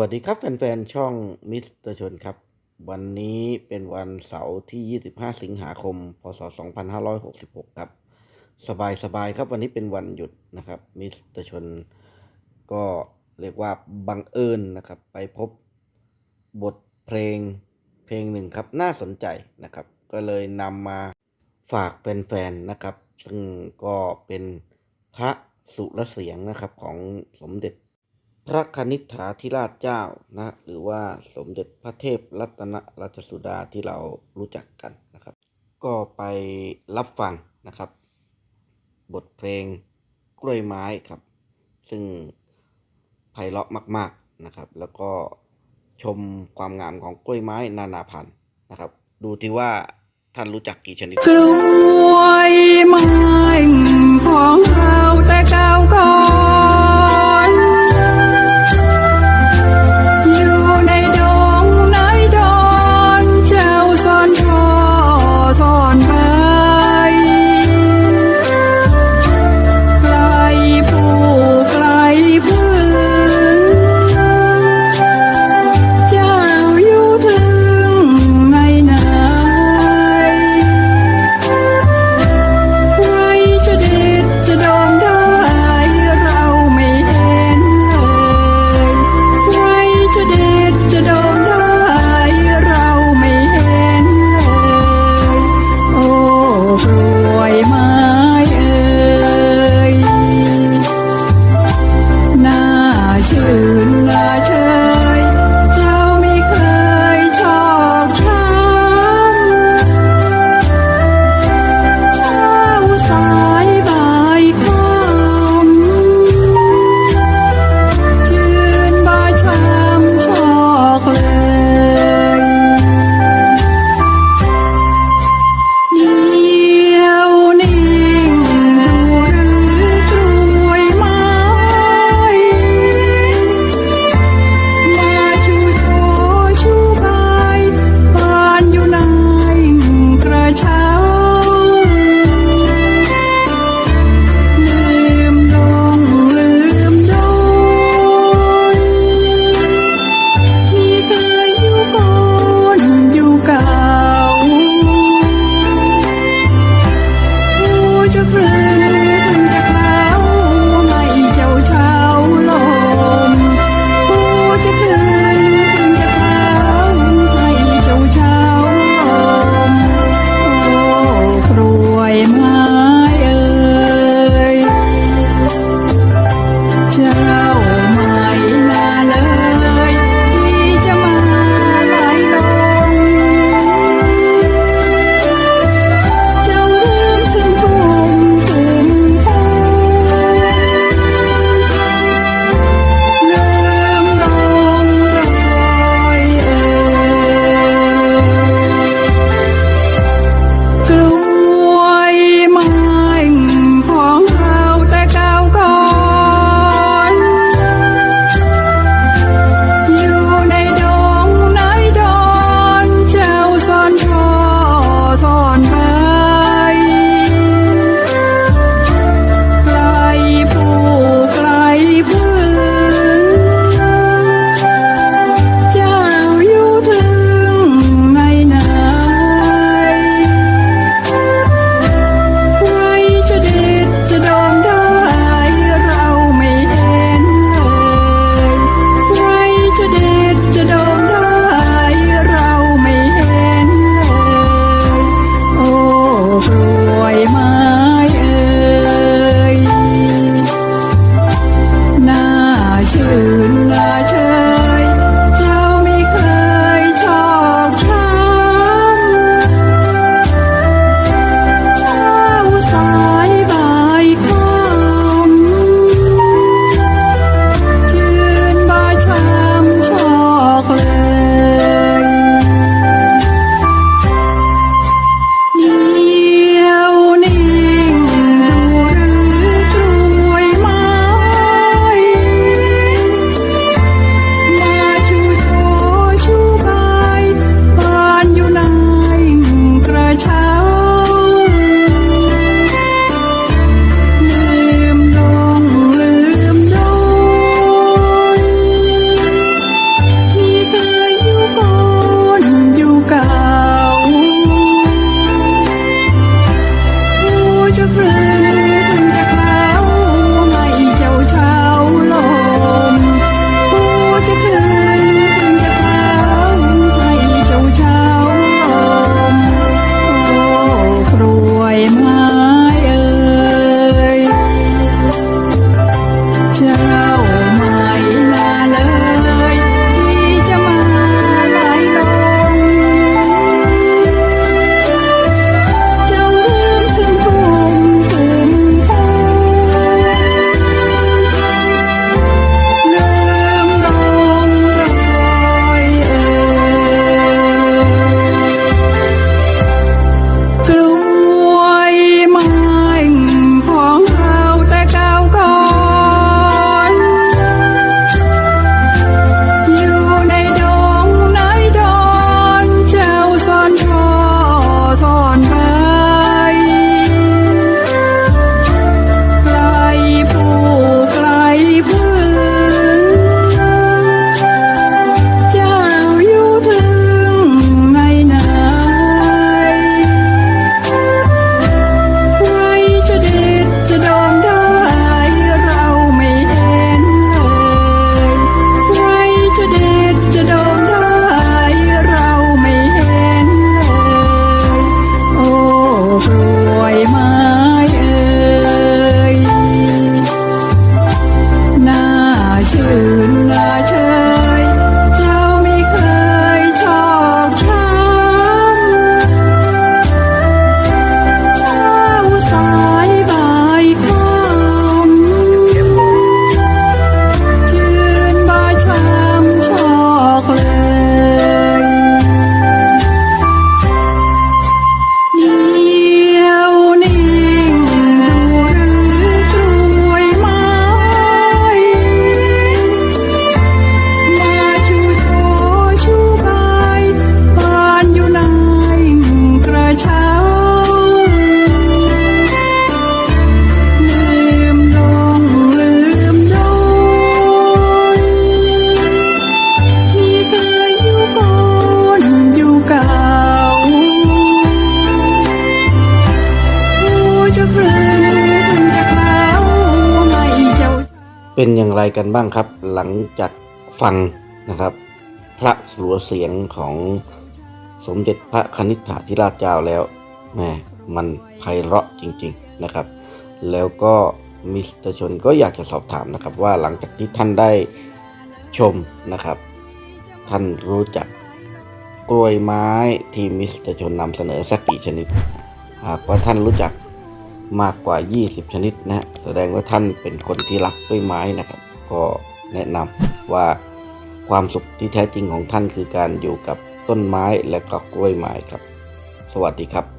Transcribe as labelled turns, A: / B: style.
A: วัสดีครับแฟนๆ ช่องมิสเตอร์ชนครับ วันนี้เป็นวันเสาร์ที่ 25 สิงหาคม พศ 2566 ครับ สบายๆ ครับวันนี้เป็นวันหยุดนะครับมิสเตอร์ชนก็เรียกว่าบังเอิญนะครับ ไปพบบทเพลงเพลงหนึ่งครับน่าสนใจนะครับ ก็เลยนำมาฝากแฟนๆ นะครับ ซึ่งก็เป็นพระสุรเสียงนะครับของสมเด็จ พระคณิษฐาธิราชเจ้านะ หรือว่าสมเด็จพระเทพรัตนราชสุดาที่เรารู้จักกันนะครับ ก็ไปรับฟังนะครับ บทเพลงกล้วยไม้ครับ ซึ่งไพเราะมาก ๆนะครับ แล้วก็ชมความงามของกล้วยไม้นานาพันธุ์นะครับ ดูที่ว่าท่านรู้จักกี่ชนิด
B: กล้วยไม้ขอ forever. เป็นอย่า
A: งไรกันบ้างครับ หลังจากฟังนะครับ พระสรัวเสียงของสมเด็จพระคณิษฐาธิราชเจ้าแล้วแหมมันไพเราะจริง ๆนะครับ แล้วก็มิสเตอร์ชนก็อยากจะสอบถามนะครับ ว่าหลังจากที่ท่านได้ชมนะครับ ท่านรู้จักกล้วยไม้ที่มิสเตอร์ชนนำเสนอสักกี่ชนิด หากว่าท่านรู้จัก มากกว่า 20 ชนิดนะฮะแสดงว่าท่านเป็นคนที่รักด้วยไม้นะครับ ก็แนะนำว่าความสุขที่แท้จริงของท่านคือการอยู่กับต้นไม้และก็กล้วยไม้ครับ สวัสดีครับ